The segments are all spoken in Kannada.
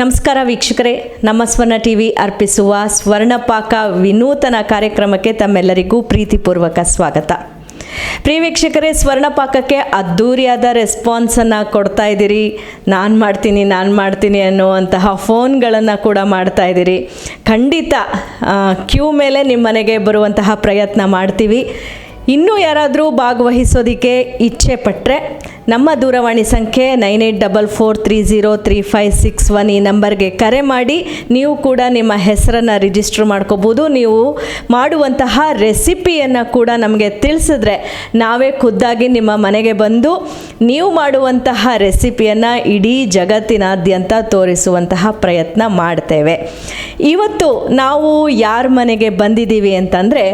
ನಮಸ್ಕಾರ ವೀಕ್ಷಕರೇ, ನಮ್ಮ ಸ್ವರ್ಣ ಟಿವಿ ಅರ್ಪಿಸುವ ಸ್ವರ್ಣಪಾಕ ವಿನೂತನ ಕಾರ್ಯಕ್ರಮಕ್ಕೆ ತಮ್ಮೆಲ್ಲರಿಗೂ ಪ್ರೀತಿಪೂರ್ವಕ ಸ್ವಾಗತ. ಪ್ರಿಯ ವೀಕ್ಷಕರೇ, ಸ್ವರ್ಣಪಾಕಕ್ಕೆ ಅದ್ಧೂರಿಯಾದ ರೆಸ್ಪಾನ್ಸನ್ನು ಕೊಡ್ತಾ ಇದ್ದೀರಿ. ನಾನು ಮಾಡ್ತೀನಿ ನಾನು ಮಾಡ್ತೀನಿ ಅನ್ನುವಂತಹ ಫೋನ್ಗಳನ್ನು ಕೂಡ ಮಾಡ್ತಾ ಇದ್ದೀರಿ. ಖಂಡಿತ ಕ್ಯೂ ಮೇಲೆ ನಿಮ್ಮ ಮನೆಗೆ ಬರುವಂತಹ ಪ್ರಯತ್ನ ಮಾಡ್ತೀವಿ. ಇನ್ನೂ ಯಾರಾದರೂ ಭಾಗವಹಿಸೋದಕ್ಕೆ ಇಚ್ಛೆ ಪಟ್ಟರೆ ನಮ್ಮ ದೂರವಾಣಿ ಸಂಖ್ಯೆ nine eight double four three zero three five six one ಈ ನಂಬರ್ಗೆ ಕರೆ ಮಾಡಿ ನೀವು ಕೂಡ ನಿಮ್ಮ ಹೆಸರನ್ನು ರಿಜಿಸ್ಟರ್ ಮಾಡ್ಕೋಬೋದು. ನೀವು ಮಾಡುವಂತಹ ರೆಸಿಪಿಯನ್ನು ಕೂಡ ನಮಗೆ ತಿಳಿಸಿದ್ರೆ ನಾವೇ ಖುದ್ದಾಗಿ ನಿಮ್ಮ ಮನೆಗೆ ಬಂದು ನೀವು ಮಾಡುವಂತಹ ರೆಸಿಪಿಯನ್ನು ಇಡೀ ಜಗತ್ತಿನಾದ್ಯಂತ ತೋರಿಸುವಂತಹ ಪ್ರಯತ್ನ ಮಾಡ್ತೇವೆ. ಇವತ್ತು ನಾವು ಯಾರ ಮನೆಗೆ ಬಂದಿದ್ದೀವಿ ಅಂತಂದರೆ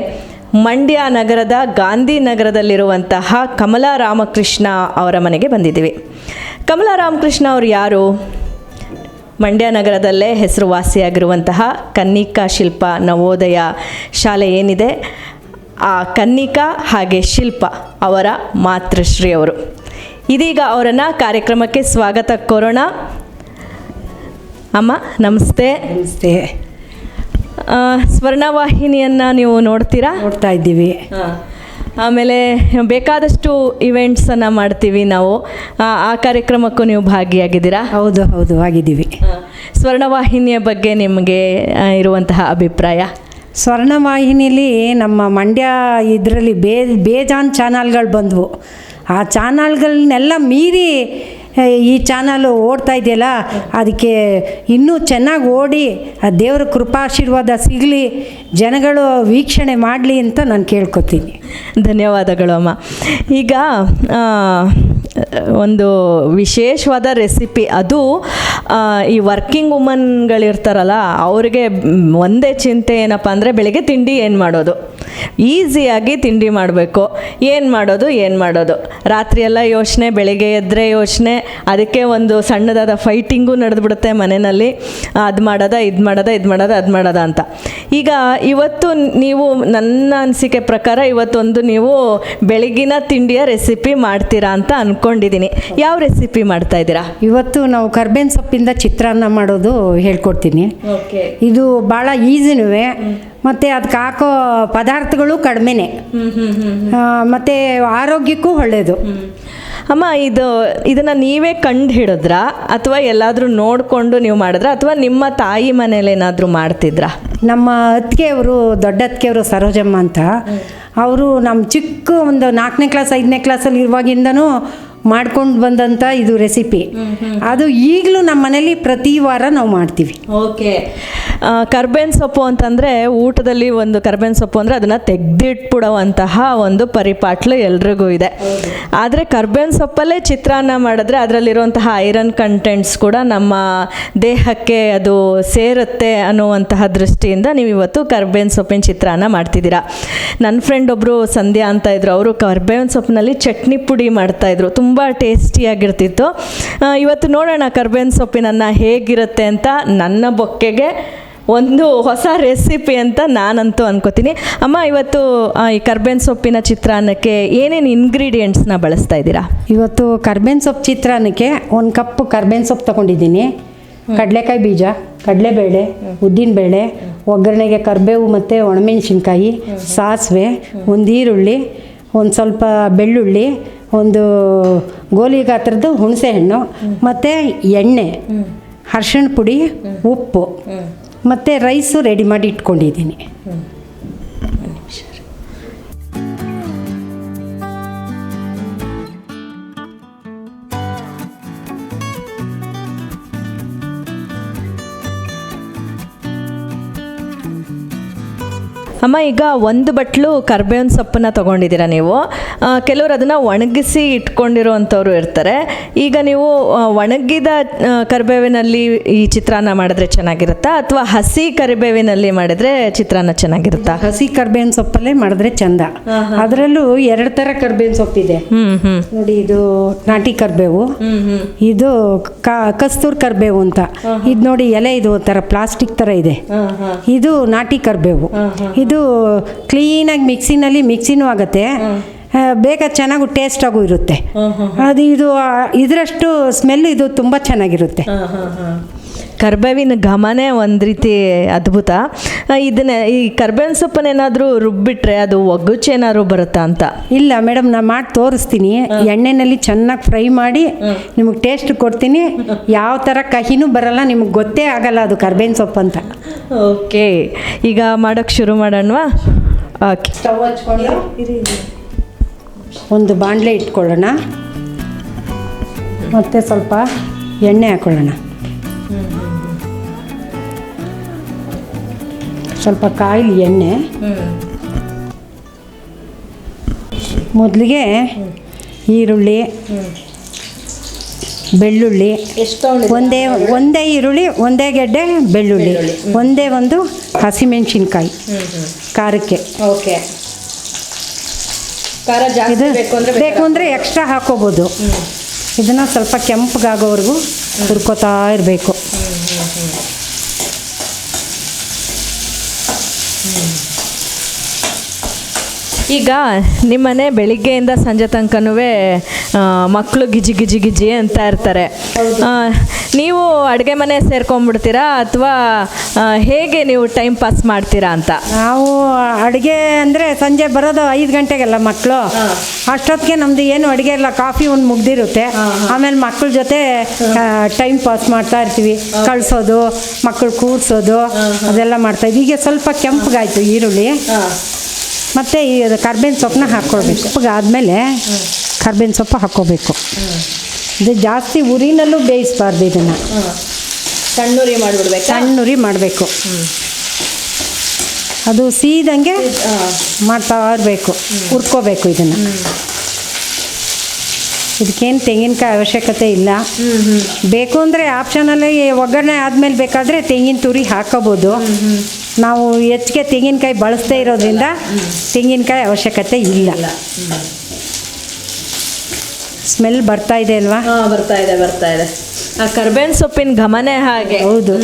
ಮಂಡ್ಯ ನಗರದ ಗಾಂಧಿನಗರದಲ್ಲಿರುವಂತಹ ಕಮಲಾ ರಾಮಕೃಷ್ಣ ಅವರ ಮನೆಗೆ ಬಂದಿದ್ದೀವಿ. ಕಮಲಾ ರಾಮಕೃಷ್ಣ ಅವರು ಯಾರು? ಮಂಡ್ಯ ನಗರದಲ್ಲೇ ಹೆಸರುವಾಸಿಯಾಗಿರುವಂತಹ ಕನ್ನಿಕಾ ಶಿಲ್ಪ ನವೋದಯ ಶಾಲೆ ಏನಿದೆ? ಆ ಕನ್ನಿಕಾ ಹಾಗೆ ಶಿಲ್ಪ ಅವರ ಮಾತೃಶ್ರೀ ಅವರು. ಇದೀಗ ಅವರನ್ನು ಕಾರ್ಯಕ್ರಮಕ್ಕೆ ಸ್ವಾಗತ ಕೋರೋಣ. ಅಮ್ಮ, ನಮಸ್ತೆ. ನಮಸ್ತೆ. ಸ್ವರ್ಣವಾಹಿನಿಯನ್ನು ನೀವು ನೋಡ್ತೀರಾ? ನೋಡ್ತಾ ಇದ್ದೀವಿ. ಆಮೇಲೆ ಬೇಕಾದಷ್ಟು ಇವೆಂಟ್ಸನ್ನು ಮಾಡ್ತೀವಿ ನಾವು. ಆ, ಕಾರ್ಯಕ್ರಮಕ್ಕೂ ನೀವು ಭಾಗಿಯಾಗಿದ್ದೀರಾ? ಹೌದು ಹೌದು ಆಗಿದ್ದೀವಿ. ಸ್ವರ್ಣವಾಹಿನಿಯ ಬಗ್ಗೆ ನಿಮಗೆ ಇರುವಂತಹ ಅಭಿಪ್ರಾಯ? ಸ್ವರ್ಣವಾಹಿನಿಲಿ ನಮ್ಮ ಮಂಡ್ಯ ಇದರಲ್ಲಿ ಬೇ ಬೇಜಾನ್ ಚಾನಲ್ಗಳು ಬಂದವು. ಆ ಚಾನಲ್ಗಳನ್ನೆಲ್ಲ ಮೀರಿ ಈ ಚಾನಲು ಓಡ್ತಾ ಇದೆಯಲ್ಲ, ಅದಕ್ಕೆ ಇನ್ನೂ ಚೆನ್ನಾಗಿ ಓಡಿ, ಆ ದೇವರ ಕೃಪಾಶೀರ್ವಾದ ಸಿಗಲಿ, ಜನಗಳು ವೀಕ್ಷಣೆ ಮಾಡಲಿ ಅಂತ ನಾನು ಕೇಳ್ಕೊತೀನಿ. ಧನ್ಯವಾದಗಳು ಅಮ್ಮ. ಈಗ ಒಂದು ವಿಶೇಷವಾದ ರೆಸಿಪಿ ಅದು ಈ ವರ್ಕಿಂಗ್ ವುಮನ್ಗಳಿರ್ತಾರಲ್ಲ ಅವ್ರಿಗೆ ಒಂದೇ ಚಿಂತೆ ಏನಪ್ಪ ಅಂದರೆ ಬೆಳಗ್ಗೆ ತಿಂಡಿ ಏನು ಮಾಡೋದು? ಈಸಿಯಾಗಿ ತಿಂಡಿ ಮಾಡಬೇಕು. ಏನು ಮಾಡೋದು? ಏನು ಮಾಡೋದು? ರಾತ್ರಿ ಎಲ್ಲ ಯೋಚನೆ, ಬೆಳಿಗ್ಗೆ ಎದ್ದರೆ ಯೋಚನೆ, ಅದಕ್ಕೆ ಒಂದು ಸಣ್ಣದಾದ ಫೈಟಿಂಗು ನಡೆದ್ಬಿಡುತ್ತೆ ಮನೆಯಲ್ಲಿ. ಅದು ಮಾಡೋದ, ಇದು ಮಾಡೋದ ಇದು ಮಾಡೋದ, ಅದು ಮಾಡೋದ ಅಂತ. ಈಗ ಇವತ್ತು ನೀವು, ನನ್ನ ಅನಿಸಿಕೆ ಪ್ರಕಾರ ಇವತ್ತೊಂದು ನೀವು ಬೆಳಗಿನ ತಿಂಡಿಯ ರೆಸಿಪಿ ಮಾಡ್ತೀರಾ ಅಂತ ಅಂದ್ಕೊಂಡಿದ್ದೀನಿ ಯಾವ ರೆಸಿಪಿ ಮಾಡ್ತಾ ಇದ್ದೀರಾ? ಇವತ್ತು ನಾವು ಕರ್ಬೇವಿನ ಸೊಪ್ಪಿಂದ ಚಿತ್ರಾನ್ನ ಮಾಡೋದು ಹೇಳ್ಕೊಡ್ತೀನಿ. ಇದು ಭಾಳ ಈಸಿನೂ ಮತ್ತು ಅದಕ್ಕೆ ಹಾಕೋ ಪದಾರ್ಥಗಳು ಕಡಿಮೆನೆ. ಮತ್ತು ಆರೋಗ್ಯಕ್ಕೂ ಒಳ್ಳೆಯದು ಅಮ್ಮ ಇದು ಇದನ್ನು ನೀವೇ ಕಂಡು ಹಿಡಿದ್ರಾ? ಅಥವಾ ಎಲ್ಲಾದರೂ ನೋಡಿಕೊಂಡು ನೀವು ಮಾಡಿದ್ರಾ? ಅಥವಾ ನಿಮ್ಮ ತಾಯಿ ಮನೇಲಿ ಏನಾದರೂ ಮಾಡ್ತಿದ್ರಾ? ನಮ್ಮ ಅತ್ತಿಗೆಯವರು ದೊಡ್ಡ ಅತ್ತಿಗೆಯವರು ಸರೋಜಮ್ಮ ಅಂತ ಅವರು ನಮ್ಮ ಚಿಕ್ಕ ಒಂದು ನಾಲ್ಕನೇ ಕ್ಲಾಸ್ ಐದನೇ ಕ್ಲಾಸಲ್ಲಿ ಇರುವಾಗಿಂದನೂ ಮಾಡ್ಕೊಂಡು ಬಂದಂಥ ಇದು ರೆಸಿಪಿ ಅದು ಈಗಲೂ ನಮ್ಮ ಮನೇಲಿ ಪ್ರತಿ ವಾರ ನಾವು ಮಾಡ್ತೀವಿ. ಓಕೆ. ಕರ್ಬೇನ್ ಸೊಪ್ಪು ಅಂತಂದರೆ ಊಟದಲ್ಲಿ ಒಂದು ಕರ್ಬೇನ್ ಸೊಪ್ಪು ಅಂದರೆ ಅದನ್ನು ತೆಗೆದಿಟ್ಬಿಡುವಂತಹ ಒಂದು ಪರಿಪಾಟ್ಲು ಎಲ್ರಿಗೂ ಇದೆ. ಆದರೆ ಕರ್ಬೇನ್ ಸೊಪ್ಪಲ್ಲೇ ಚಿತ್ರಾನ್ನ ಮಾಡಿದ್ರೆ ಅದರಲ್ಲಿರುವಂತಹ ಐರನ್ ಕಂಟೆಂಟ್ಸ್ ಕೂಡ ನಮ್ಮ ದೇಹಕ್ಕೆ ಅದು ಸೇರುತ್ತೆ ಅನ್ನುವಂತಹ ದೃಷ್ಟಿಯಿಂದ ನೀವು ಇವತ್ತು ಕರ್ಬೇನ್ ಸೊಪ್ಪಿನ ಚಿತ್ರಾನ್ನ ಮಾಡ್ತಿದ್ದೀರಾ. ನನ್ನ ಫ್ರೆಂಡ್ ಒಬ್ಬರು ಸಂಧ್ಯಾ ಅಂತ ಇದ್ರು. ಅವರು ಕರ್ಬೇವಿನ ಸೊಪ್ಪಿನಲ್ಲಿ ಚಟ್ನಿ ಪುಡಿ ಮಾಡ್ತಾಯಿದ್ರು ತುಂಬ ಟೇಸ್ಟಿಯಾಗಿರ್ತಿತ್ತು. ಆ, ಇವತ್ತು ನೋಡೋಣ ಕರ್ಬೇವಿನ ಸೊಪ್ಪಿನನ್ನು ಹೇಗಿರುತ್ತೆ ಅಂತ ನನ್ನ ಬೊಕ್ಕೆಗೆ ಒಂದು ಹೊಸ ರೆಸಿಪಿ ಅಂತ ನಾನಂತೂ ಅನ್ಕೋತೀನಿ. ಅಮ್ಮ ಇವತ್ತು ಈ ಕರ್ಬೇವಿನ ಸೊಪ್ಪಿನ ಚಿತ್ರಾನ್ನಕ್ಕೆ ಏನೇನು ಇಂಗ್ರೀಡಿಯೆಂಟ್ಸ್ನ ಬಳಸ್ತಾ ಇದ್ದೀರಾ? ಇವತ್ತು ಕರ್ಬೇವಿನ ಸೊಪ್ಪು ಚಿತ್ರಾನ್ನಕ್ಕೆ ಒಂದು ಕಪ್ ಕರ್ಬೇವಿನ ಸೊಪ್ಪು ತೊಗೊಂಡಿದ್ದೀನಿ. ಕಡಲೆಕಾಯಿ ಬೀಜ ಕಡಲೆಬೇಳೆ ಉದ್ದಿನಬೇಳೆ ಒಗ್ಗರಣೆಗೆ ಕರಿಬೇವು ಮತ್ತು ಒಣಮೆಣಸಿನ್ಕಾಯಿ ಸಾಸಿವೆ ಒಂದು ಈರುಳ್ಳಿ ಒಂದು ಸ್ವಲ್ಪ ಬೆಳ್ಳುಳ್ಳಿ ಒಂದು ಗೋಲಿ ಗಾತ್ರದ ಹುಣಸೆ ಹಣ್ಣು ಮತ್ತು ಎಣ್ಣೆ ಅರ್ಶಿಣ ಪುಡಿ ಉಪ್ಪು ಮತ್ತು ರೈಸು ರೆಡಿ ಮಾಡಿ ಇಟ್ಕೊಂಡಿದ್ದೀನಿ. ಅಮ್ಮ ಈಗ ಒಂದು ಬಟ್ಲು ಕರ್ಬೇವಿನ ಸೊಪ್ಪನ್ನ ತೊಗೊಂಡಿದ್ದೀರಾ ನೀವು? ಕೆಲವರು ಅದನ್ನು ಒಣಗಿಸಿ ಇಟ್ಕೊಂಡಿರೋವಂಥವ್ರು ಇರ್ತಾರೆ. ಈಗ ನೀವು ಒಣಗಿದ ಕರಿಬೇವಿನಲ್ಲಿ ಈ ಚಿತ್ರಾನ್ನ ಮಾಡಿದ್ರೆ ಚೆನ್ನಾಗಿರುತ್ತಾ? ಅಥವಾ ಹಸಿ ಕರಿಬೇವಿನಲ್ಲಿ ಮಾಡಿದ್ರೆ ಚಿತ್ರಾನ್ನ ಚೆನ್ನಾಗಿರುತ್ತಾ? ಹಸಿ ಕರ್ಬೇವಿನ ಸೊಪ್ಪಲ್ಲೇ ಮಾಡಿದ್ರೆ ಚಂದ. ಅದರಲ್ಲೂ ಎರಡು ಥರ ಕರ್ಬೇವಿನ ಸೊಪ್ಪಿದೆ. ನೋಡಿ ಇದು ನಾಟಿ ಕರ್ಬೇವು. ಇದು ಕಸ್ತೂರ್ ಕರ್ಬೇವು ಅಂತ. ಇದು ನೋಡಿ ಎಲೆ ಇದು ಒಂಥರ ಪ್ಲಾಸ್ಟಿಕ್ ಥರ ಇದೆ. ಇದು ನಾಟಿ ಕರ್ಬೇವು. ಇದು ಕ್ಲೀನಾಗಿ ಮಿಕ್ಸಿನಲ್ಲಿ ಮಿಕ್ಸಿನೂ ಆಗುತ್ತೆ. ಬೇಗ ಚೆನ್ನಾಗೂ ಟೇಸ್ಟಾಗೂ ಇರುತ್ತೆ. ಅದು ಇದು ಇದರಷ್ಟು ಸ್ಮೆಲ್ ಇದು ತುಂಬ ಚೆನ್ನಾಗಿರುತ್ತೆ. ಕರ್ಬೇವಿನ ಘಮನೇ ಒಂದು ರೀತಿ ಅದ್ಭುತ. ಇದನ್ನ ಈ ಕರ್ಬೇವಿನ ಸೊಪ್ಪನ್ನೇನಾದರೂ ರುಬ್ಬಿಟ್ರೆ ಅದು ಒಗ್ಗುಚ್ಚ ಏನಾದ್ರು ಬರುತ್ತಾ ಅಂತ? ಇಲ್ಲ ಮೇಡಮ್ ನಾ ಮಾಡಿ ತೋರಿಸ್ತೀನಿ. ಎಣ್ಣೆನಲ್ಲಿ ಚೆನ್ನಾಗಿ ಫ್ರೈ ಮಾಡಿ ನಿಮಗೆ ಟೇಸ್ಟ್ ಕೊಡ್ತೀನಿ. ಯಾವ ಥರ ಕಹಿನೂ ಬರಲ್ಲ ನಿಮಗೆ ಗೊತ್ತೇ ಆಗಲ್ಲ ಅದು ಕರ್ಬೇವಿನ ಸೊಪ್ಪು ಅಂತ. ಓಕೆ ಈಗ ಮಾಡೋಕ್ಕೆ ಶುರು ಮಾಡೋಣವಾ? ಓಕೆ. ಸ್ಟವ್ ಹಚ್ಕೊಂಡು ಒಂದು ಬಾಣಲೆ ಇಟ್ಕೊಳ್ಳೋಣ. ಮತ್ತು ಸ್ವಲ್ಪ ಎಣ್ಣೆ ಹಾಕೊಳ್ಳೋಣ. ಸ್ವಲ್ಪ ಕಾಯಿಲಿ ಎಣ್ಣೆ. ಮೊದಲಿಗೆ ಈರುಳ್ಳಿ ಬೆಳ್ಳುಳ್ಳಿ ಒಂದೇ ಒಂದೇ ಈರುಳ್ಳಿ ಒಂದೇ ಗೆಡ್ಡೆ ಬೆಳ್ಳುಳ್ಳಿ ಒಂದೇ ಒಂದು ಹಸಿಮೆಣಸಿನ್ಕಾಯಿ ಖಾರಕ್ಕೆ. ಓಕೆ. ಇದು ಬೇಕು ಅಂದರೆ ಎಕ್ಸ್ಟ್ರಾ ಹಾಕೋಬೋದು. ಇದನ್ನು ಸ್ವಲ್ಪ ಕೆಂಪಗಾಗೋವರೆಗೂ ಹುರ್ಕೋತಾ ಇರಬೇಕು. ಈಗ ನಿಮ್ಮನೆ ಬೆಳಿಗ್ಗೆಯಿಂದ ಸಂಜೆ ತನಕನೂ ಮಕ್ಕಳು ಗಿಜಿ ಗಿಜಿ ಗಿಜಿ ಅಂತ ಇರ್ತಾರೆ. ನೀವು ಅಡುಗೆ ಮನೆ ಸೇರ್ಕೊಂಡ್ಬಿಡ್ತೀರಾ ಅಥವಾ ಹೇಗೆ ನೀವು ಟೈಮ್ ಪಾಸ್ ಮಾಡ್ತೀರಾ ಅಂತ? ನಾವು ಅಡುಗೆ ಅಂದರೆ ಸಂಜೆ ಬರೋದು ಐದು ಗಂಟೆಗೆಲ್ಲ ಮಕ್ಕಳು ಅಷ್ಟೊತ್ತಿಗೆ ನಮ್ದು ಏನು ಅಡುಗೆ ಇಲ್ಲ ಕಾಫಿ ಒಂದು ಮುಗ್ದಿರುತ್ತೆ. ಆಮೇಲೆ ಮಕ್ಕಳ ಜೊತೆ ಟೈಮ್ ಪಾಸ್ ಮಾಡ್ತಾ ಇರ್ತೀವಿ. ಕಳಿಸೋದು ಮಕ್ಕಳು ಕೂರಿಸೋದು ಅದೆಲ್ಲ ಮಾಡ್ತಾ ಇದ್ವಿ. ಈಗ ಸ್ವಲ್ಪ ಕೆಂಪಗಾಯ್ತು ಈರುಳ್ಳಿ. ಮತ್ತು ಈ ಕರ್ಬೇವಿನ ಸೊಪ್ಪನ್ನ ಹಾಕ್ಕೊಳ್ಬೇಕು. ಆದಮೇಲೆ ಕರ್ಬೇವಿನ ಸೊಪ್ಪು ಹಾಕ್ಕೋಬೇಕು ಇದು ಜಾಸ್ತಿ ಉರಿನಲ್ಲೂ ಬೇಯಿಸ್ಬಾರ್ದು ಇದನ್ನು. ಸಣ್ಣೂರಿ ಮಾಡಿಬಿಡ್ಬೇಕು? ಸಣ್ಣುರಿ ಮಾಡಬೇಕು. ಅದು ಸೀದಂಗೆ ಮಾಡ್ತಾ ಇರಬೇಕು. ಹುರ್ಕೋಬೇಕು ಇದನ್ನು. ಇದಕ್ಕೇನು ತೆಂಗಿನಕಾಯಿ ಅವಶ್ಯಕತೆ ಇಲ್ಲ. ಬೇಕು ಅಂದರೆ ಆಪ್ಷನಲ್ಲಿ ಒಗ್ಗರಣೆ ಆದಮೇಲೆ ಬೇಕಾದರೆ ತೆಂಗಿನ ತುರಿ ಹಾಕೋಬೋದು. ನಾವು ಹೆಚ್ಚಿಗೆ ತೆಂಗಿನಕಾಯಿ ಬಳಸದೇ ಇರೋದ್ರಿಂದ ತೆಂಗಿನಕಾಯಿ ಅವಶ್ಯಕತೆ ಇಲ್ಲ. ಸ್ಮೆಲ್ ಬರ್ತಾ ಇದೆ ಅಲ್ವಾ? ಬರ್ತಾ ಇದೆ ಬರ್ತಾ ಇದೆ. ಆ ಕರ್ಬೇವಿನ ಸೊಪ್ಪಿನ ಗಮನೆ ಹಾಗೆ. ಹೌದು.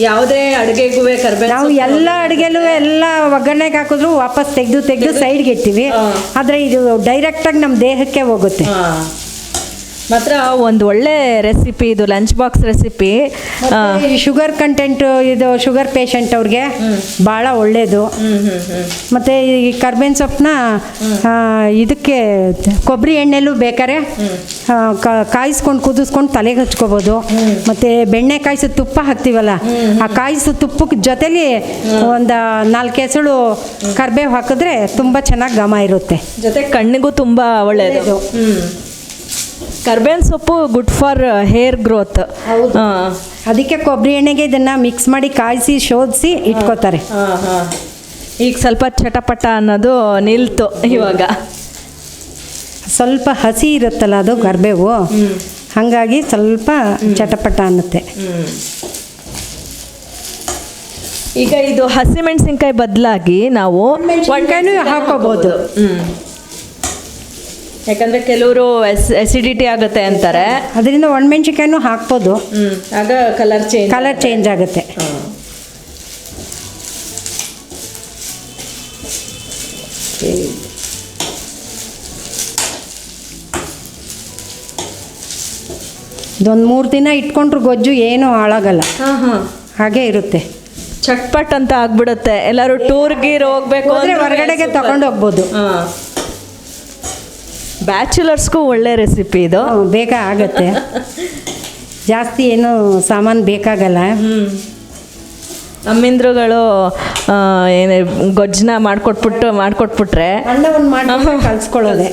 ಯಾವುದೇ ಅಡುಗೆಗೂ ಕರ್ಬೇವಿನ ನಾವು ಎಲ್ಲ ಅಡುಗೆಲೂ ಎಲ್ಲ ಒಗ್ಗರಣೆಗೆ ಹಾಕಿದ್ರು ವಾಪಸ್ ತೆಗೆದು ತೆಗೆದು ಸೈಡ್ಗೆ ಇಡ್ತೀವಿ. ಆದರೆ ಇದು ಡೈರೆಕ್ಟಾಗಿ ನಮ್ಮ ದೇಹಕ್ಕೆ ಹೋಗುತ್ತೆ. ಮಾತ್ರ ಒಂದು ಒಳ್ಳೆ ರೆಸಿಪಿ ಇದು ಲಂಚ್ ಬಾಕ್ಸ್ ರೆಸಿಪಿ ಈ ಶುಗರ್ ಕಂಟೆಂಟ್ ಇದು ಶುಗರ್ ಪೇಷಂಟ್ ಅವ್ರಿಗೆ ಭಾಳ ಒಳ್ಳೆಯದು ಮತ್ತು ಈ ಕರ್ಬೇನ್ ಸೊಪ್ಪನ್ನ ಇದಕ್ಕೆ ಕೊಬ್ಬರಿ ಎಣ್ಣೆಲೂ ಬೇಕಾದ್ರೆ ಕಾಯಿಸ್ಕೊಂಡು ಕುದಿಸ್ಕೊಂಡು ತಲೆಗೆ ಹಚ್ಕೋಬೋದು. ಮತ್ತು ಬೆಣ್ಣೆ ಕಾಯಿಸೋ ತುಪ್ಪ ಹಾಕ್ತೀವಲ್ಲ ಆ ಕಾಯಿಸೋ ತುಪ್ಪಕ್ಕೆ ಜೊತೆಲಿ ಒಂದು ನಾಲ್ಕು ಹೆಸಳು ಕರ್ಬೇವು ಹಾಕಿದ್ರೆ ತುಂಬ ಚೆನ್ನಾಗಿ ಘಮ ಇರುತ್ತೆ. ಜೊತೆ ಕಣ್ಣಿಗೂ ತುಂಬ ಒಳ್ಳೆಯದು ಕರ್ಬೇವಿನ ಸೊಪ್ಪು ಗುಡ್ ಫಾರ್ ಹೇರ್ ಗ್ರೋತ್. ಅದಕ್ಕೆ ಕೊಬ್ಬರಿ ಎಣ್ಣೆಗೆ ಇದನ್ನ ಮಿಕ್ಸ್ ಮಾಡಿ ಕಾಯಿಸಿ ಶೋಧಿಸಿ ಇಟ್ಕೋತಾರೆ. ಈಗ ಸ್ವಲ್ಪ ಚಟಪಟ ಅನ್ನೋದು ನಿಲ್ತು ಇವಾಗ. ಸ್ವಲ್ಪ ಹಸಿ ಇರುತ್ತಲ್ಲ ಅದು ಕರ್ಬೇವು? ಹಾಗಾಗಿ ಸ್ವಲ್ಪ ಚಟಪಟ ಅನ್ನುತ್ತೆ. ಈಗ ಇದು ಹಸಿಮೆಣಸಿನ್ಕಾಯಿ ಬದಲಾಗಿ ನಾವು ಹಾಕೋಬಹುದು ಯಾಕಂದ್ರೆ ಕೆಲವರು ಎಸಿಡಿಟಿ ಆಗುತ್ತೆ ಅಂತಾರೆ. ಅದರಿಂದ ಒಣಮೆಣ್ಸಿನ್ಕಾಯಿನೂ ಹಾಕ್ಬೋದು. ಹ್ಞೂ ಆಗ ಕಲರ್ ಚೇಂಜ್ ಕಲರ್ ಚೇಂಜ್ ಆಗುತ್ತೆ. ಇದೊಂದು ಮೂರು ದಿನ ಇಟ್ಕೊಂಡ್ರು ಗೊಜ್ಜು ಏನೂ ಹಾಳಾಗಲ್ಲ. ಹಾ ಹಾ. ಹಾಗೆ ಇರುತ್ತೆ. ಚಟ್ಪಟ್ ಅಂತ ಆಗ್ಬಿಡುತ್ತೆ. ಎಲ್ಲರೂ ಟೂರ್ ಗೀರ್ ಹೋಗ್ಬೇಕು ಹೊರಗಡೆಗೆ. ತಗೊಂಡು ಹೋಗ್ಬೋದು ಹಾ. ಬ್ಯಾಚುಲರ್ಸ್ಗೂ ಒಳ್ಳೆ ರೆಸಿಪಿ ಇದು. ಬೇಗ ಆಗುತ್ತೆ. ಜಾಸ್ತಿ ಏನು ಸಾಮಾನು ಬೇಕಾಗಲ್ಲ. ಅಮ್ಮಿಂದ್ರುಗಳು ಏನು ಗೊಜ್ಜನ್ನ ಮಾಡ್ಕೊಟ್ಬಿಟ್ಟು ಮಾಡ್ಕೊಟ್ಬಿಟ್ರೆ ಅನ್ನವನ್ನು ಮಾಡಿ ಕಲ್ಸ್ಕೊಳ್ಳೋದೆ.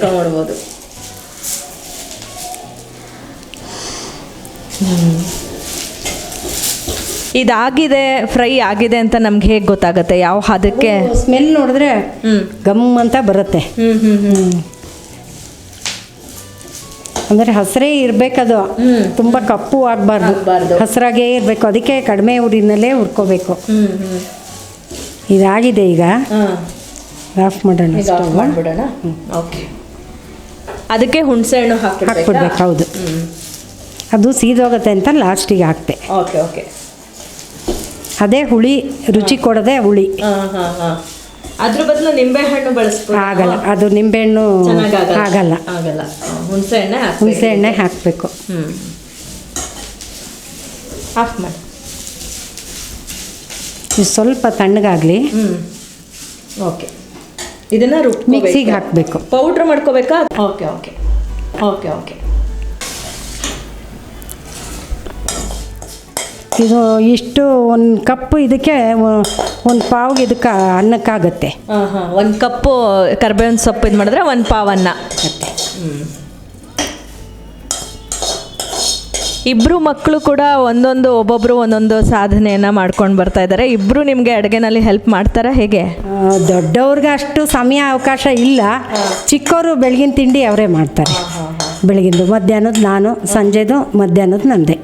ಇದಾಗಿದೆ ಫ್ರೈ ಆಗಿದೆ ಅಂತ ನಮ್ಗೆ ಹೇಗೆ ಗೊತ್ತಾಗುತ್ತೆ? ಯಾವ ಹದಕ್ಕೆ? ಸ್ಮೆಲ್ ನೋಡಿದ್ರೆ ಗಮ್ ಅಂತ ಬರುತ್ತೆ. ಅಂದರೆ ಹಸಿರೇ ಇರಬೇಕು ಅದು ತುಂಬ ಕಪ್ಪು ಆಗಬಾರ್ದು. ಹಸಿರಾಗೇ ಇರಬೇಕು. ಅದಕ್ಕೆ ಕಡಿಮೆ ಊರಿನಲ್ಲೇ ಹುರ್ಕೋಬೇಕು. ಇದಾಗಿದೆ ಈಗ. ಆಫ್ ಮಾಡೋಣ ಓಕೆ ಅದಕ್ಕೆ ಹುಣಸೆ ಹಣ್ಣು ಹಾಕ್ಬಿಡ್ಬೇಕು ಹೌದು. ಅದು ಸೀದೋಗುತ್ತೆ ಅಂತ ಲಾಸ್ಟಿಗೆ ಹಾಕ್ತೆ. ಓಕೆ ಓಕೆ ಅದೇ ಹುಳಿ ರುಚಿ ಕೊಡದೆ ಹುಳಿ. ಹಾಂ ಹಾಂ ಹಾಂ. ಅದ್ರ ಬದಲು ನಿಂಬೆ ಹಣ್ಣು ಬಳಸ್ಬೋದು. ಆಗಲ್ಲ ಅದು ನಿಂಬೆಹಣ್ಣು ಆಗಲ್ಲ. ಆಗಲ್ಲ. ಹುಣಸೆ ಎಣ್ಣೆ ಹಾಕ್ಬೇಕು. ಹುಣಸೆ ಎಣ್ಣೆ ಹಾಕಬೇಕು. ಹ್ಮ್. ಆಫ್ ಮಾಡಿ. ಇದು ಸ್ವಲ್ಪ ತಣ್ಣಗಾಗಲಿ. ಹ್ಮ್. ಓಕೆ. ಇದನ್ನ ಮಿಕ್ಸಿಗೆ ಹಾಕಬೇಕು. Powder ಮಾಡ್ಕೋಬೇಕಾ? Okay okay. Okay okay. ಇದು ಇಷ್ಟು ಒಂದು ಕಪ್ ಇದಕ್ಕೆ ಒಂದು ಪಾವ್ಗೆ ಇದಕ್ಕೆ ಅನ್ನಕ್ಕಾಗತ್ತೆ. ಒಂದು ಕಪ್ಪು ಕರ್ಬೇವಿನ ಸೊಪ್ಪು ಇದು ಮಾಡಿದ್ರೆ ಒಂದು ಪಾವ್ ಅನ್ನ. ಇಬ್ಬರು ಮಕ್ಕಳು ಕೂಡ ಒಂದೊಂದು ಒಬ್ಬೊಬ್ಬರು ಒಂದೊಂದು ಸಾಧನೆಯನ್ನು ಮಾಡ್ಕೊಂಡು ಬರ್ತಾ ಇದ್ದಾರೆ ಇಬ್ಬರು ನಿಮಗೆ ಅಡುಗೆನಲ್ಲಿ ಹೆಲ್ಪ್ ಮಾಡ್ತಾರಾ ಹೇಗೆ? ದೊಡ್ಡವ್ರಿಗೆ ಅಷ್ಟು ಸಮಯ ಅವಕಾಶ ಇಲ್ಲ. ಚಿಕ್ಕವರು ಬೆಳಗಿನ ತಿಂಡಿ ಅವರೇ ಮಾಡ್ತಾರೆ. ಬೆಳಗಿಂದು ಮಧ್ಯಾಹ್ನದ ನಾನು ಸಂಜೆದು ಮಧ್ಯಾಹ್ನದ ನಂದೆ.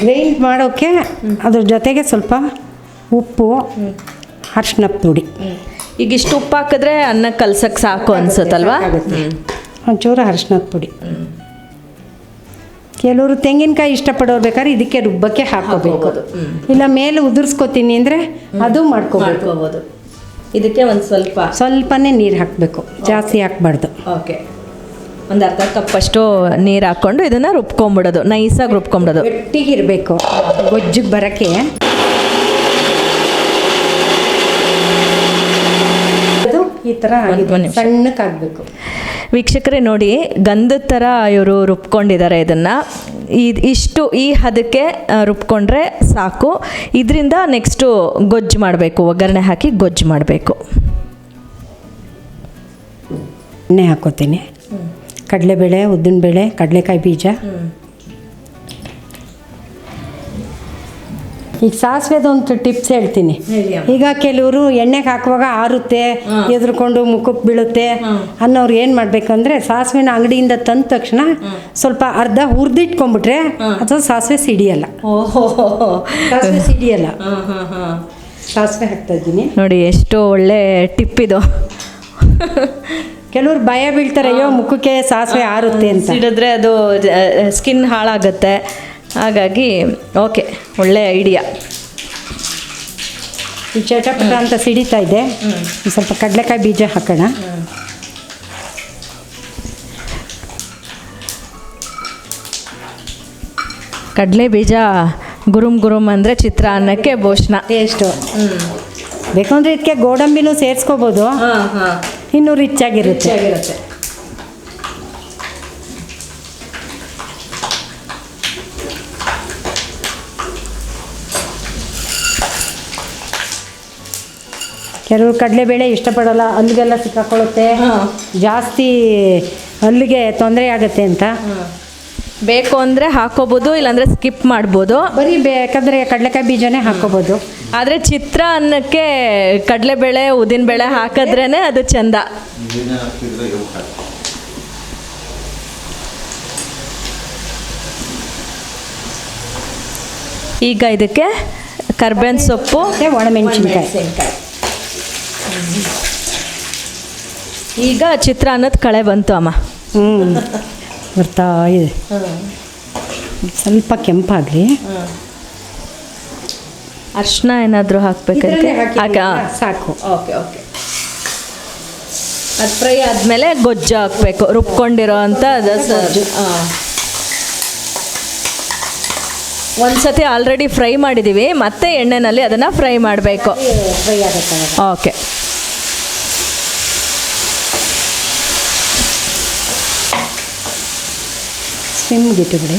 ಗ್ರೈಂಡ್ ಮಾಡೋಕ್ಕೆ ಅದ್ರ ಜೊತೆಗೆ ಸ್ವಲ್ಪ ಉಪ್ಪು ಅರ್ಶಿನ ಪುಡಿ. ಈಗ ಇಷ್ಟು ಉಪ್ಪು ಹಾಕಿದ್ರೆ ಅನ್ನ ಕಲ್ಸಕ್ಕೆ ಸಾಕು ಅನ್ಸುತ್ತಲ್ವಾ. ಒಂಚೂರು ಅರ್ಶಿನದ ಪುಡಿ. ಕೆಲವರು ತೆಂಗಿನಕಾಯಿ ಇಷ್ಟಪಡೋರು ಬೇಕಾದ್ರೆ ಇದಕ್ಕೆ ರುಬ್ಬಕ್ಕೆ ಹಾಕೋಬೇಕು ಇಲ್ಲ ಮೇಲೆ ಉದುರ್ಸ್ಕೊತೀನಿ ಅಂದರೆ ಅದು ಮಾಡ್ಕೋಬೇಕು. ಇದಕ್ಕೆ ಒಂದು ಸ್ವಲ್ಪ ಸ್ವಲ್ಪನೇ ನೀರು ಹಾಕಬೇಕು. ಜಾಸ್ತಿ ಹಾಕ್ಬಾರ್ದು. ಓಕೆ ಒಂದು ಅರ್ಧ ಕಪ್ಪಷ್ಟು ನೀರು ಹಾಕ್ಕೊಂಡು ಇದನ್ನು ರುಬ್ಕೊಂಬಿಡೋದು ನೈಸಾಗಿ ರುಬ್ಕೊಂಬಿಡೋದು. ಗಟ್ಟಿಗಿರಬೇಕು ಗೊಜ್ಜಿಗೆ ಬರೋಕ್ಕೆ. ಅದು ಈ ಥರ. ಸಣ್ಣಕ್ಕಾಗಬೇಕು. ವೀಕ್ಷಕರೇ ನೋಡಿ ಗಂಧದ ಥರ ಇವರು ರುಬ್ಕೊಂಡಿದ್ದಾರೆ ಇದನ್ನು. ಇಷ್ಟು ಈ ಹದಕ್ಕೆ ರುಬ್ಕೊಂಡ್ರೆ ಸಾಕು. ಇದರಿಂದ ನೆಕ್ಸ್ಟು ಗೊಜ್ಜು ಮಾಡಬೇಕು ಒಗ್ಗರಣೆ ಹಾಕಿ ಗೊಜ್ಜು ಮಾಡಬೇಕು. ಎಣ್ಣೆ ಹಾಕೋತೀನಿ. ಕಡಲೆಬೇಳೆ ಉದ್ದಿನಬೇಳೆ ಕಡಲೆಕಾಯಿ ಬೀಜ. ಈಗ ಸಾಸಿವೆದು ಒಂದು ಟಿಪ್ಸ್ ಹೇಳ್ತೀನಿ. ಈಗ ಕೆಲವರು ಎಣ್ಣೆಗೆ ಹಾಕುವಾಗ ಆರುತ್ತೆ ಎದ್ರುಕೊಂಡು ಮುಖಕ್ಕೆ ಬೀಳುತ್ತೆ ಅನ್ನೋರು ಏನು ಮಾಡಬೇಕಂದ್ರೆ ಸಾಸಿವೆನ ಅಂಗಡಿಯಿಂದ ತಂದ ತಕ್ಷಣ ಸ್ವಲ್ಪ ಅರ್ಧ ಹುರಿದಿಟ್ಕೊಂಡ್ಬಿಟ್ರೆ ಅಥವಾ ಸಾಸಿವೆ ಸಿಡಿಯಲ್ಲ. ಸಾಸಿವೆ ಸಿಡಿಯಲ್ಲ. ಸಾಸಿವೆ ಹಾಕ್ತಾ ಇದ್ದೀನಿ. ನೋಡಿ ಎಷ್ಟು ಒಳ್ಳೆ ಟಿಪ್ ಇದು. ಕೆಲವ್ರು ಭಯ ಬೀಳ್ತಾರೆ ಅಯ್ಯೋ ಮುಖಕ್ಕೆ ಸಾಸಿವೆ ಆರುತ್ತೆ ಅಂತ. ಸಿಡಿದ್ರೆ ಅದು ಸ್ಕಿನ್ ಹಾಳಾಗುತ್ತೆ. ಹಾಗಾಗಿ ಓಕೆ ಒಳ್ಳೆ ಐಡಿಯಾ ಈ ಚಟಪಟ ಅಂತ ಸಿಡಿತಾ ಇದೆ. ಸ್ವಲ್ಪ ಕಡಲೆಕಾಯಿ ಬೀಜ ಹಾಕೋಣ. ಕಡಲೆ ಬೀಜ ಗುರುಮ್ ಗುರುಮ್ ಅಂದರೆ ಚಿತ್ರಾನ್ನಕ್ಕೆ ಭೋಷಣ ಟೇಸ್ಟು ಬೇಕಂದ್ರೆ ಇದಕ್ಕೆ ಗೋಡಂಬಿನೂ ಸೇರಿಸ್ಕೋಬೋದು. ಹಾಂ ಹಾಂ. ಇನ್ನೂ ರಿಚ್ ಆಗಿರುತ್ತೆ. ಚೆನ್ನಾಗಿರುತ್ತೆ ಕೆಲವರು ಕಡಲೆಬೇಳೆ ಇಷ್ಟಪಡಲ್ಲ ಅಲ್ಲಿಗೆಲ್ಲ ಸಿಕ್ಕಾಕೊಳ್ಳುತ್ತೆ. ಹಾಂ. ಜಾಸ್ತಿ ಅಲ್ಲಿಗೆ ತೊಂದರೆ ಆಗುತ್ತೆ ಅಂತ. ಬೇಕು ಅಂದರೆ ಹಾಕೋಬೋದು ಇಲ್ಲಾಂದರೆ ಸ್ಕಿಪ್ ಮಾಡ್ಬೋದು. ಬರೀ ಬೇಕಂದ್ರೆ ಕಡಲೆಕಾಯಿ ಬೀಜನೇ ಹಾಕೋಬೋದು. ಆದರೆ ಚಿತ್ರಾನ್ನಕ್ಕೆ ಕಡಲೆಬೇಳೆ ಉದ್ದಿನಬೇಳೆ ಹಾಕಿದ್ರೇ ಅದು ಚಂದ. ಈಗ ಇದಕ್ಕೆ ಕರ್ಬೇವಿನ ಸೊಪ್ಪು ಒಣಮೆಣಸಿನ್ಕಾಯಿ. ಈಗ ಚಿತ್ರಾನ್ನದ ಕಳೆ ಬಂತು ಅಮ್ಮ. ಹ್ಞೂ ಬರ್ತಾ ಇದೆ. ಸ್ವಲ್ಪ ಕೆಂಪಾಗಲಿ. ಅರ್ಶಿನ ಏನಾದರೂ ಹಾಕಬೇಕಂತ? ಹಾಕ ಸಾಕು. Okay okay. ಅದು ಫ್ರೈ ಆದಮೇಲೆ ಗೊಜ್ಜು ಹಾಕಬೇಕು. ರುಬ್ಕೊಂಡಿರೋ ಅಂತ ಒಂದ್ಸತಿ ಆಲ್ರೆಡಿ ಫ್ರೈ ಮಾಡಿದ್ದೀವಿ ಮತ್ತೆ ಎಣ್ಣೆನಲ್ಲಿ ಅದನ್ನು ಫ್ರೈ ಮಾಡಬೇಕು. ಫ್ರೈ ಆಗುತ್ತೆ ಓಕೆ. ಸಿಮ್ಗೆ ಇಟ್ಟುಬಿಡಿ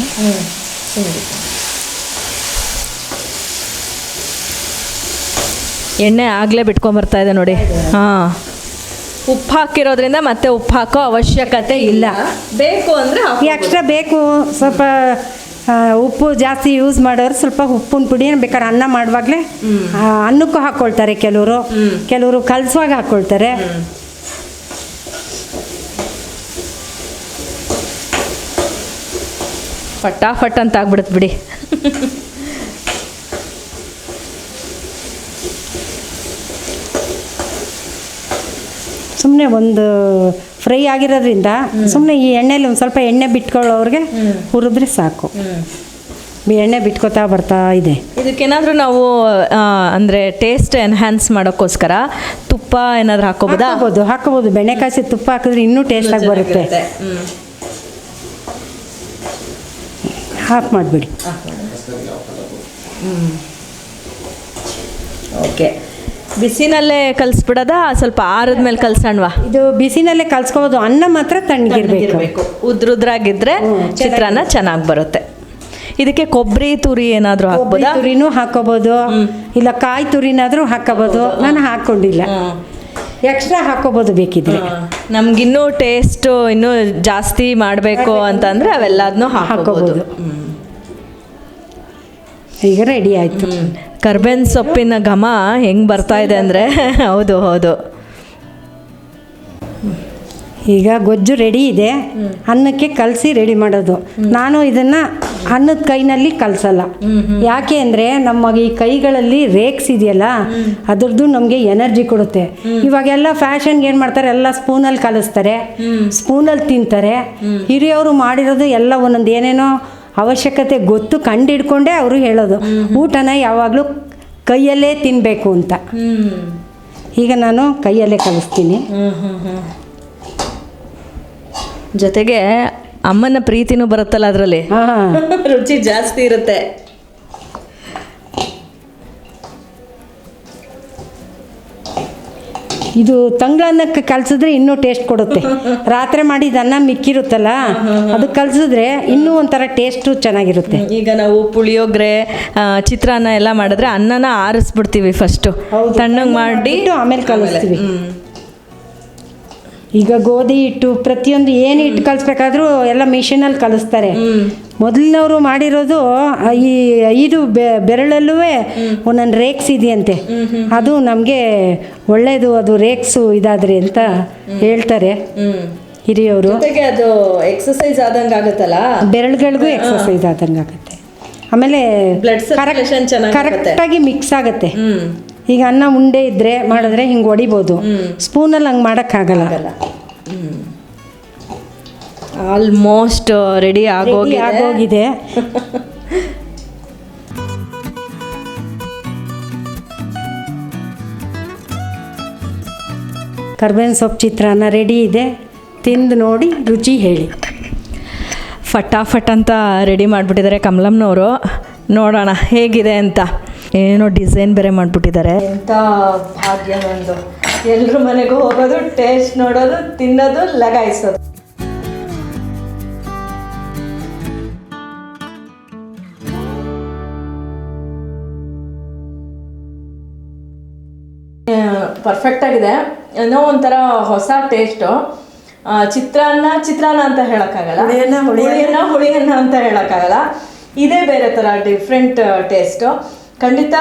ಎಣ್ಣೆ ಆಗಲೇ ಬಿಟ್ಕೊಂಬರ್ತಾ ಇದೆ ನೋಡಿ. ಹಾಂ. ಉಪ್ಪು ಹಾಕಿರೋದ್ರಿಂದ ಮತ್ತೆ ಉಪ್ಪು ಹಾಕೋ ಅವಶ್ಯಕತೆ ಇಲ್ಲ. ಬೇಕು ಅಂದರೆ ಈ ಎಕ್ಸ್ಟ್ರಾ ಬೇಕು ಸ್ವಲ್ಪ ಉಪ್ಪು ಜಾಸ್ತಿ ಯೂಸ್ ಮಾಡೋರು ಸ್ವಲ್ಪ ಉಪ್ಪಿನ ಪುಡಿ ಬೇಕಾದ್ರೆ ಅನ್ನ ಮಾಡುವಾಗಲೇ ಅನ್ನಕ್ಕೂ ಹಾಕ್ಕೊಳ್ತಾರೆ ಕೆಲವರು. ಕೆಲವರು ಕಲಸುವಾಗ ಹಾಕ್ಕೊಳ್ತಾರೆ ಫಟಾಫಟ್ ಅಂತ ಆಗ್ಬಿಡುತ್ತೆ ಬಿಡಿ. ಸುಮ್ಮನೆ ಒಂದು ಫ್ರೈ ಆಗಿರೋದ್ರಿಂದ ಸುಮ್ಮನೆ ಈ ಎಣ್ಣೆಲಿ ಒಂದು ಸ್ವಲ್ಪ ಎಣ್ಣೆ ಬಿಟ್ಕೊಳ್ಳೋರಿಗೆ ಹುರಿದ್ರೆ ಸಾಕು. ಎಣ್ಣೆ ಬಿಟ್ಕೋತಾ ಬರ್ತಾ ಇದೆ. ಇದಕ್ಕೇನಾದರೂ ನಾವು ಅಂದರೆ ಟೇಸ್ಟ್ ಎನ್ಹ್ಯಾನ್ಸ್ ಮಾಡೋಕ್ಕೋಸ್ಕರ ತುಪ್ಪ ಏನಾದರೂ ಹಾಕೋಬೋದಾ ಹಾಕೋಬೋದು ಹಾಕೋಬೋದು ಬೆಣ್ಣೆ ಕಾಯಿಸಿ ತುಪ್ಪ ಹಾಕಿದ್ರೆ ಇನ್ನೂ ಟೇಸ್ಟಾಗಿ ಬರುತ್ತೆ. ಆಫ್ ಮಾಡಿಬಿಡಿ. ಓಕೆ. ಬಿಸಿನಲ್ಲೇ ಕಲಿಸ್ಬಿಡೋದಾ? ಸ್ವಲ್ಪ ಆರಿದ್ಮೇಲೆ ಕಲ್ಸಣ್ವಾ? ಇದು ಬಿಸಿನಲ್ಲೇ ಕಲ್ಸ್ಕೋಬೋದು. ಅನ್ನ ಮಾತ್ರ ತಣ್ಣಗಿರ್ಬೇಕು. ಉದ್ರುದ್ರಾಗಿದ್ರೆ ಚಿತ್ರಾನ್ನ ಚೆನ್ನಾಗಿ ಬರುತ್ತೆ. ಇದಕ್ಕೆ ಕೊಬ್ಬರಿ ತುರಿ ಏನಾದರೂ ಹಾಕ್ಬೋದು? ತುರಿನೂ ಹಾಕೋಬೋದು ಇಲ್ಲ ಕಾಯಿ ತುರಿನಾದರೂ ಹಾಕೋಬೋದು. ನಾನು ಹಾಕೊಂಡಿಲ್ಲ. ಎಕ್ಸ್ಟ್ರಾ ಹಾಕೋಬೋದು ಬೇಕಿದ್ರೆ. ನಮ್ಗಿನ್ನೂ ಟೇಸ್ಟ್ ಇನ್ನೂ ಜಾಸ್ತಿ ಮಾಡಬೇಕು ಅಂತಂದ್ರೆ ಅವೆಲ್ಲದನ್ನೂ ಹಾಕೋಬಹುದು ಹಾಕೋಬೋದು. ಈಗ ರೆಡಿ ಆಯ್ತು. ಕರ್ಬೇವಿನ ಸೊಪ್ಪಿನ ಘಮ ಹೆಂಗೆ ಬರ್ತಾ ಇದೆ ಅಂದ್ರೆ ಹೌದು ಹೌದು. ಈಗ ಗೊಜ್ಜು ರೆಡಿ ಇದೆ. ಅನ್ನಕ್ಕೆ ಕಲಸಿ ರೆಡಿ ಮಾಡೋದು. ನಾನು ಇದನ್ನ ಅನ್ನದ ಕೈನಲ್ಲಿ ಕಲಸಲ್ಲ. ಯಾಕೆ ಅಂದರೆ ನಮ್ಮ ಈ ಕೈಗಳಲ್ಲಿ ರೇಕ್ಸ್ ಇದೆಯಲ್ಲ ಅದ್ರದ್ದು ನಮಗೆ ಎನರ್ಜಿ ಕೊಡುತ್ತೆ. ಇವಾಗೆಲ್ಲ ಫ್ಯಾಷನ್ಗೆ ಏನು ಮಾಡ್ತಾರೆ? ಎಲ್ಲ ಸ್ಪೂನಲ್ಲಿ ಕಲಿಸ್ತಾರೆ. ಸ್ಪೂನಲ್ಲಿ ತಿಂತಾರೆ. ಹಿರಿಯವರು ಮಾಡಿರೋದು ಎಲ್ಲ ಒಂದೊಂದು ಏನೇನೋ ಅವಶ್ಯಕತೆ ಗೊತ್ತು ಕಂಡು ಹಿಡ್ಕೊಂಡೇ ಅವರು ಹೇಳೋದು. ಊಟನ ಯಾವಾಗಲೂ ಕೈಯಲ್ಲೇ ತಿನ್ನಬೇಕು ಅಂತ. ಈಗ ನಾನು ಕೈಯಲ್ಲೇ ಕಲಿಸ್ತೀನಿ. ಜೊತೆಗೆ ಅಮ್ಮನ ಪ್ರೀತಿನೂ ಬರುತ್ತಲ್ಲ ಅದರಲ್ಲಿ? ರುಚಿ ಜಾಸ್ತಿ ಇರುತ್ತೆ. ಇದು ತಂಗ್ಳನ್ನಕ್ಕೆ ಕಲ್ಸಿದ್ರೆ ಇನ್ನೂ ಟೇಸ್ಟ್ ಕೊಡುತ್ತೆ. ರಾತ್ರಿ ಮಾಡಿದ ಅನ್ನ ಮಿಕ್ಕಿರುತ್ತಲ್ಲ ಅದು ಕಲ್ಸಿದ್ರೆ ಇನ್ನೂ ಒಂಥರ ಟೇಸ್ಟು ಚೆನ್ನಾಗಿರುತ್ತೆ. ಈಗ ನಾವು ಪುಳಿಯೋಗರೆ ಚಿತ್ರಾನ್ನ ಎಲ್ಲ ಮಾಡಿದ್ರೆ ಅನ್ನನ ಆರಿಸ್ಬಿಡ್ತೀವಿ ಫಸ್ಟು. ತಣ್ಣಗೆ ಮಾಡಿ ಆಮೇಲೆ ಕಲಿಸ್ತೀವಿ. ಈಗ ಗೋಧಿ ಹಿಟ್ಟು ಪ್ರತಿಯೊಂದು ಏನು ಹಿಟ್ಟು ಕಲಿಸ್ಬೇಕಾದ್ರೂ ಎಲ್ಲ ಮಿಷಿನಲ್ಲಿ ಕಲಿಸ್ತಾರೆ. ಮೊದಲಿನವರು ಮಾಡಿರೋದು ಈ ಐದು ಬೆರಳಲ್ಲೂ ಒಂದೊಂದು ರೇಕ್ಸ್ ಇದೆಯಂತೆ. ಅದು ನಮಗೆ ಒಳ್ಳೆಯದು ಅದು ರೇಕ್ಸು ಇದಾದ್ರಿ ಅಂತ ಹೇಳ್ತಾರೆ. ಹಿರಿಯವರು. ಅದು ಎಕ್ಸಸೈಸ್ ಆದಂಗೆ ಆಗುತ್ತಲ್ಲ? ಬೆರಳುಗಳಿಗೂ ಎಕ್ಸಸೈಸ್ ಆದಂಗೆ ಆಗುತ್ತೆ. ಆಮೇಲೆ. ಕರೆಕ್ಟಾಗಿ ಮಿಕ್ಸ್ ಆಗುತ್ತೆ. ಈಗ ಅನ್ನ ಉಂಡೆ ಇದ್ರೆ ಮಾಡಿದ್ರೆ ಹಿಂಗೆ ಹೊಡಿಬೋದು ಸ್ಪೂನಲ್ಲಿ ಹಂಗೆ ಮಾಡೋಕ್ಕಾಗಲ್ಲ. ಆಲ್ಮೋಸ್ಟ್ ರೆಡಿ ಆಗೋಗಿ ಆಗೋಗಿದೆ. ಆಗೋಗಿದೆ. ಕರ್ಬೇವಿನ ಸೊಪ್ಪು ಚಿತ್ರಾನ್ನ ರೆಡಿ ಇದೆ. ತಿಂದು ನೋಡಿ ರುಚಿ ಹೇಳಿ. ಫಟಾಫಟ್ ಅಂತ ರೆಡಿ ಮಾಡಿಬಿಟ್ಟಿದ್ದಾರೆ ಕಮಲಮ್ಮನವರು. ನೋಡೋಣ ಹೇಗಿದೆ ಅಂತ. ಏನೋ ಡಿಸೈನ್ ಬೇರೆ ಮಾಡಿಬಿಟ್ಟಿದ್ದಾರೆ. ಎಂಥ ಭಾಗ್ಯ ಒಂದು ಎಲ್ಲರ ಮನೆಗೂ ಹೋಗೋದು ಟೇಸ್ಟ್ ನೋಡೋದು ತಿನ್ನೋದು ಲಗಾಯಿಸೋದು. ಪರ್ಫೆಕ್ಟ್ ಆಗಿದೆ. ಏನೋ ಒಂಥರ ಹೊಸ ಟೇಸ್ಟು ಚಿತ್ರಾನ್ನ ಚಿತ್ರಾನ್ನ ಅಂತ ಹೇಳೋಕ್ಕಾಗಲ್ಲ. ಹುಳಿಯನ್ನ ಹುಳಿಯನ್ನ. ಅಂತ ಹೇಳೋಕ್ಕಾಗಲ್ಲ. ಇದೇ ಬೇರೆ ಥರ ಡಿಫ್ರೆಂಟ್ ಟೇಸ್ಟು ಖಂಡಿತ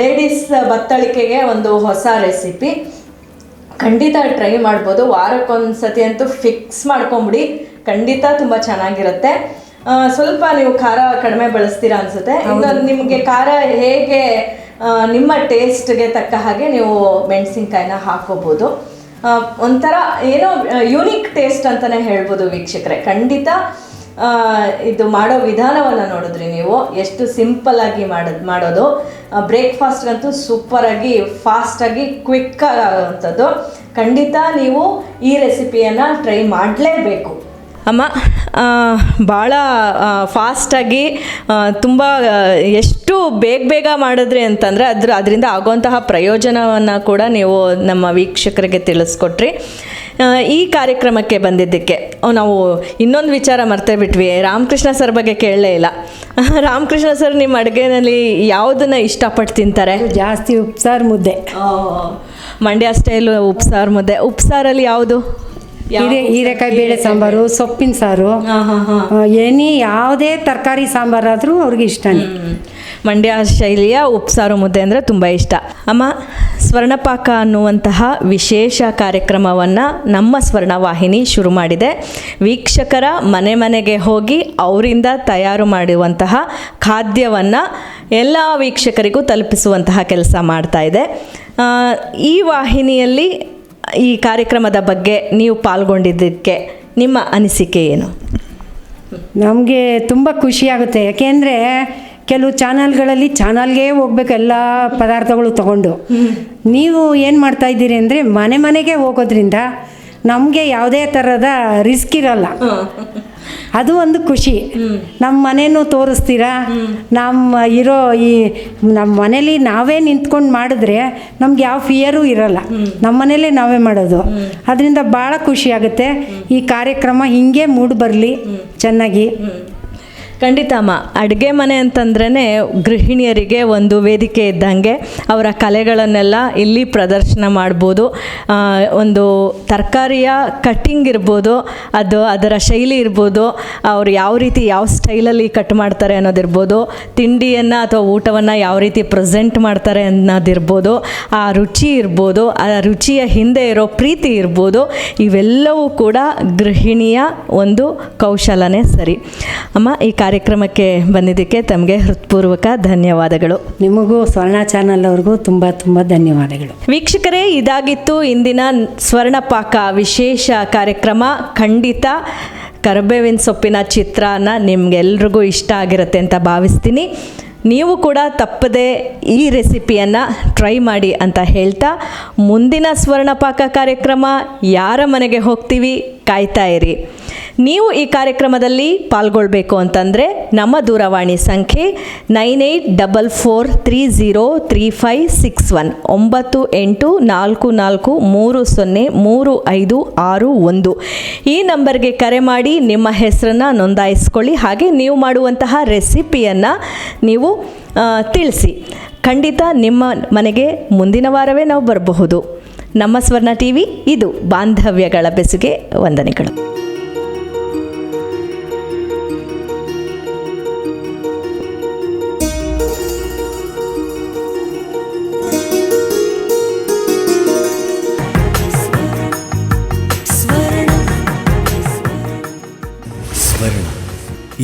ಲೇಡೀಸ್ ಬತ್ತಳಿಕೆಗೆ ಒಂದು ಹೊಸ ರೆಸಿಪಿ ಖಂಡಿತ ಟ್ರೈ ಮಾಡ್ಬೋದು. ವಾರಕ್ಕೊಂದ್ಸತಿ ಅಂತೂ ಫಿಕ್ಸ್ ಮಾಡ್ಕೊಂಬಿಡಿ. ಖಂಡಿತ ತುಂಬ ಚೆನ್ನಾಗಿರುತ್ತೆ. ಸ್ವಲ್ಪ ನೀವು ಖಾರ ಕಡಿಮೆ ಬಳಸ್ತೀರಾ ಅನ್ಸುತ್ತೆ. ಇನ್ನೊಂದು ನಿಮಗೆ ಖಾರ ಹೇಗೆ ನಿಮ್ಮ ಟೇಸ್ಟ್ಗೆ ತಕ್ಕ ಹಾಗೆ ನೀವು ಮೆಣಸಿನ್ಕಾಯಿನ ಹಾಕೋಬೋದು. ಒಂಥರ ಏನೋ ಯೂನಿಕ್ ಟೇಸ್ಟ್ ಅಂತಲೇ ಹೇಳ್ಬೋದು ವೀಕ್ಷಕರೇ. ಖಂಡಿತ ಇದು ಮಾಡೋ ವಿಧಾನವನ್ನು ನೋಡಿದ್ರಿ ನೀವು? ಎಷ್ಟು ಸಿಂಪಲ್ ಆಗಿ ಮಾಡೋದು ಮಾಡೋದು. ಬ್ರೇಕ್ಫಾಸ್ಟ್ಗಂತೂ ಸೂಪರಾಗಿ ಫಾಸ್ಟಾಗಿ ಕ್ವಿಕ್ ಆಗೋವಂಥದ್ದು ಖಂಡಿತ ನೀವು ಈ ರೆಸಿಪಿಯನ್ನು ಟ್ರೈ ಮಾಡಲೇಬೇಕು. ಅಮ್ಮ ಭಾಳ ಫಾಸ್ಟಾಗಿ ತುಂಬ ಎಷ್ಟು ಬೇಗ ಬೇಗ ಮಾಡಿದ್ರಿ ಅಂತಂದರೆ ಅದ್ರ ಅದರಿಂದ ಆಗುವಂತಹ ಪ್ರಯೋಜನವನ್ನು ಕೂಡ ನೀವು ನಮ್ಮ ವೀಕ್ಷಕರಿಗೆ ತಿಳಿಸ್ಕೊಟ್ರಿ. ಈ ಕಾರ್ಯಕ್ರಮಕ್ಕೆ ಬಂದಿದ್ದಕ್ಕೆ ನಾವು ಇನ್ನೊಂದು ವಿಚಾರ ಮರ್ತೇ ಬಿಟ್ವಿ. ರಾಮಕೃಷ್ಣ ಸರ್ ಬಗ್ಗೆ ಕೇಳಲೇ ಇಲ್ಲ. ರಾಮಕೃಷ್ಣ ಸರ್ ನಿಮ್ಮ ಅಡುಗೆನಲ್ಲಿ ಯಾವುದನ್ನು ಇಷ್ಟಪಟ್ಟು ತಿಂತಾರೆ? ಜಾಸ್ತಿ ಉಪ್ಸಾರು ಮುದ್ದೆ. ಮಂಡ್ಯ ಸ್ಟೈಲು ಉಪ್ಸಾರು ಮುದ್ದೆ. ಉಪ್ಸಾರಲ್ಲಿ ಯಾವುದು? ಹೀರೆ ಹೀರೆಕಾಯಿ ಬೇಳೆ ಸಾಂಬಾರು ಸೊಪ್ಪಿನ ಸಾರು. ಏನಿ ಹಾಂ ಹಾಂ. ಎನಿ ಯಾವುದೇ ತರಕಾರಿ ಸಾಂಬಾರಾದರೂ ಅವ್ರಿಗೆ ಇಷ್ಟನೇ. ಮಂಡ್ಯ ಶೈಲಿಯ ಉಪ್ಸಾರು ಮುದ್ದೆ ಅಂದರೆ ತುಂಬ ಇಷ್ಟ. ಅಮ್ಮ ಸ್ವರ್ಣಪಾಕ ಅನ್ನುವಂತಹ ವಿಶೇಷ ಕಾರ್ಯಕ್ರಮವನ್ನು ನಮ್ಮ ಸ್ವರ್ಣವಾಹಿನಿ ಶುರು ಮಾಡಿದೆ. ವೀಕ್ಷಕರ ಮನೆ ಮನೆಗೆ ಹೋಗಿ ಅವರಿಂದ ತಯಾರು ಮಾಡುವಂತಹ ಖಾದ್ಯವನ್ನು ಎಲ್ಲ ವೀಕ್ಷಕರಿಗೂ ತಲುಪಿಸುವಂತಹ ಕೆಲಸ ಮಾಡ್ತಾ ಇದೆ. ಈ ವಾಹಿನಿಯಲ್ಲಿ ಈ ಕಾರ್ಯಕ್ರಮದ ಬಗ್ಗೆ ನೀವು ಪಾಲ್ಗೊಂಡಿದ್ದಕ್ಕೆ ನಿಮ್ಮ ಅನಿಸಿಕೆ ಏನು? ನಮಗೆ ತುಂಬ ಖುಷಿಯಾಗುತ್ತೆ ಯಾಕೆಂದರೆ ಕೆಲವು ಚಾನಲ್ಗಳಲ್ಲಿ ಚಾನಲ್ಗೆ ಹೋಗ್ಬೇಕು ಎಲ್ಲ ಪದಾರ್ಥಗಳು ತಗೊಂಡು. ನೀವು ಏನು ಮಾಡ್ತಾ ಇದ್ದೀರಿ ಅಂದರೆ ಮನೆ ಮನೆಗೆ ಹೋಗೋದ್ರಿಂದ ನಮಗೆ ಯಾವುದೇ ಥರದ ರಿಸ್ಕ್ ಇರಲ್ಲ. ಅದು ಒಂದು ಖುಷಿ. ನಮ್ಮ ಮನೇನೂ ತೋರಿಸ್ತೀರಾ? ನಮ್ಮ ಇರೋ ಈ ನಮ್ಮ ಮನೇಲಿ ನಾವೇ ನಿಂತ್ಕೊಂಡು ಮಾಡಿದ್ರೆ ನಮ್ಗೆ ಯಾವ ಫಿಯರು ಇರಲ್ಲ. ನಮ್ಮ ಮನೇಲಿ ನಾವೇ ಮಾಡೋದು. ಅದರಿಂದ ಭಾಳ ಖುಷಿ ಆಗುತ್ತೆ. ಈ ಕಾರ್ಯಕ್ರಮ ಹಿಂಗೆ ಮೂಡಿ ಬರಲಿ. ಚೆನ್ನಾಗಿ. ಖಂಡಿತ ಅಮ್ಮ. ಅಡುಗೆ ಮನೆ ಅಂತಂದ್ರೇ ಗೃಹಿಣಿಯರಿಗೆ ಒಂದು ವೇದಿಕೆ ಇದ್ದಂಗೆ ಅವರ ಕಲೆಗಳನ್ನೆಲ್ಲ ಇಲ್ಲಿ ಪ್ರದರ್ಶನ ಮಾಡ್ಬೋದು. ಒಂದು ತರಕಾರಿಯ ಕಟ್ಟಿಂಗ್ ಇರ್ಬೋದು, ಅದು ಅದರ ಶೈಲಿ ಇರ್ಬೋದು, ಅವ್ರು ಯಾವ ರೀತಿ ಯಾವ ಸ್ಟೈಲಲ್ಲಿ ಕಟ್ ಮಾಡ್ತಾರೆ ಅನ್ನೋದಿರ್ಬೋದು, ತಿಂಡಿಯನ್ನು ಅಥವಾ ಊಟವನ್ನು ಯಾವ ರೀತಿ ಪ್ರೆಸೆಂಟ್ ಮಾಡ್ತಾರೆ ಅನ್ನೋದಿರ್ಬೋದು, ಆ ರುಚಿ ಇರ್ಬೋದು, ಆ ರುಚಿಯ ಹಿಂದೆ ಇರೋ ಪ್ರೀತಿ ಇರ್ಬೋದು, ಇವೆಲ್ಲವೂ ಕೂಡ ಗೃಹಿಣಿಯ ಒಂದು ಕೌಶಲನೇ ಸರಿ. ಅಮ್ಮ, ಈ ಕಾರ್ಯಕ್ರಮಕ್ಕೆ ಬಂದಿದ್ದಕ್ಕೆ ತಮಗೆ ಹೃತ್ಪೂರ್ವಕ ಧನ್ಯವಾದಗಳು. ನಿಮಗೂ ಸ್ವರ್ಣ ಚಾನಲ್ ಅವ್ರಿಗೂ ತುಂಬ ತುಂಬ ಧನ್ಯವಾದಗಳು. ವೀಕ್ಷಕರೇ ಇದಾಗಿತ್ತು ಇಂದಿನ ಸ್ವರ್ಣಪಾಕ ವಿಶೇಷ ಕಾರ್ಯಕ್ರಮ. ಖಂಡಿತ ಕರ್ಬೇವಿನ ಸೊಪ್ಪಿನ ಚಿತ್ರಾನ್ನ ನಿಮ್ಗೆಲ್ರಿಗೂ ಇಷ್ಟ ಆಗಿರುತ್ತೆ ಅಂತ ಭಾವಿಸ್ತೀನಿ. ನೀವು ಕೂಡ ತಪ್ಪದೆ ಈ ರೆಸಿಪಿಯನ್ನು ಟ್ರೈ ಮಾಡಿ ಅಂತ ಹೇಳ್ತಾ ಮುಂದಿನ ಸ್ವರ್ಣಪಾಕ ಕಾರ್ಯಕ್ರಮ ಯಾರ ಮನೆಗೆ ಹೋಗ್ತೀವಿ ಕಾಯ್ತಾ ಇರಿ. ನೀವು ಈ ಕಾರ್ಯಕ್ರಮದಲ್ಲಿ ಪಾಲ್ಗೊಳ್ಬೇಕು ಅಂತಂದರೆ ನಮ್ಮ ದೂರವಾಣಿ ಸಂಖ್ಯೆ nine eight double four three zero three five six one, ಒಂಬತ್ತು ಎಂಟು ನಾಲ್ಕು ನಾಲ್ಕು ಮೂರು ಸೊನ್ನೆ ಮೂರು ಐದು ಆರು ಒಂದು. ಈ ನಂಬರ್ಗೆ ಕರೆ ಮಾಡಿ ನಿಮ್ಮ ಹೆಸರನ್ನು ನೋಂದಾಯಿಸ್ಕೊಳ್ಳಿ. ಹಾಗೆ ನೀವು ಮಾಡುವಂತಹ ರೆಸಿಪಿಯನ್ನು ನೀವು ತಿಳಿಸಿ. ಖಂಡಿತ ನಿಮ್ಮ ಮನೆಗೆ ಮುಂದಿನ ವಾರವೇ ನಾವು ಬರಬಹುದು. ನಮ್ಮ ಸ್ವರ್ಣ ಟಿ ವಿ ಇದು ಬಾಂಧವ್ಯಗಳ ಬೆಸುಗೆ ವಂದನೆಗಳು.